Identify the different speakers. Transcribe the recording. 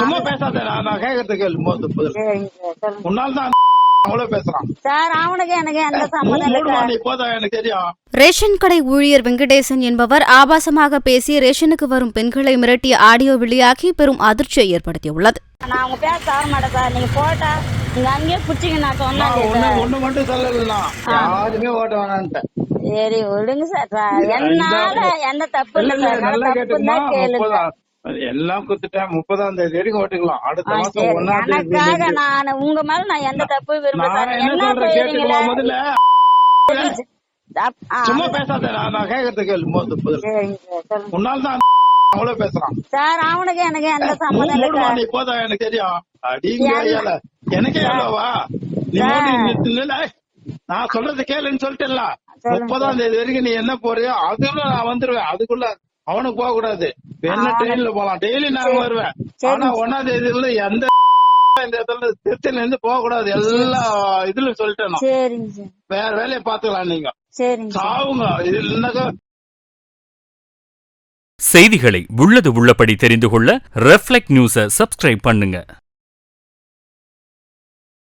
Speaker 1: சும்மா பேசாத நான் நான் கேக்குறது கேளு மோது பதில்
Speaker 2: சரிங்க சார் சொல்லுங்க
Speaker 1: உன்னால தான்
Speaker 3: ரேஷன் கடை ஊழியர் வெங்கடேசன் என்பவர் ஆபாசமாக பேசி ரேஷனுக்கு வரும் பெண்களை மிரட்டிய ஆடியோ வெளியாகி பெரும் அதிர்ச்சியை ஏற்படுத்தியுள்ளது.
Speaker 2: நான் அவங்க பேச தர மாட்டேன் சார். நீங்க போட்டா நீங்க அங்கேயே பிடிச்சிங்க நான் சொன்னேன்
Speaker 1: ஒண்ணு
Speaker 2: சார்?
Speaker 1: ஒண்ணு மட்டும் சொல்லல யாருமே ஓட்ட வேணான்ட்டேன்.
Speaker 2: சரி விடுங்க சார். என்னால எந்த தப்பு
Speaker 1: இல்ல
Speaker 2: சார். தப்பு தான் கேளுங்க.
Speaker 1: எல்லாம் குத்துட்டேன் முப்பதாம் தேதி வரைக்கும் ஓட்டுக்கலாம். அடுத்த மாசம் ஒன்னாம் தேதி
Speaker 2: நான் உங்க மேல நான் எந்த தப்பு விரும்ப
Speaker 1: நான்
Speaker 2: சார்.
Speaker 1: என்ன சொல்றேன்
Speaker 2: செய்றீங்களே?
Speaker 1: முதல்ல. சும்மா பேசாத நான் கேக்குறது கேளு மோது பதில்.
Speaker 2: சரிங்க சார் சொல்லுங்க.
Speaker 1: உன்னால தான் அவ்வளவு பேசுறான்.
Speaker 2: சார் அவனுக்கு எனக்கு எந்த சம்மந்தம் இல்லை
Speaker 1: நீ போதா எனக்கு தெரியும். அடிங்க ஐயால எனக்கே நீ நில்லு. நான் சொல்றது கேளுன்னு சொல்லிட்டேன்ல. முப்பதாம் தேதி வரைக்கும் நீ என்ன போறியோ அதுக்குள்ள நான் வந்துருவேன். அதுக்குள்ள அவனுக்கு போக கூடாது. என்ன ட்ரெயின்ல போலாம். டெய்லி நான் வருவேன். ஆனா ஒன்னாம் தேதியில எந்த இந்த இடத்துல திருச்சில இருந்து போக கூடாது. எல்லா இதுல சொல்லிட்டேன் வேற வேலையை பாத்துக்கலாம் நீங்க. சாவுங்க. இது இல்லைன்னாக்கா
Speaker 4: செய்திகளை உள்ளது உள்ளபடி தெரிந்து கொள்ள ரெஃப்ளெக்ட் நியூஸை சப்ஸ்கிரைப் பண்ணுங்க.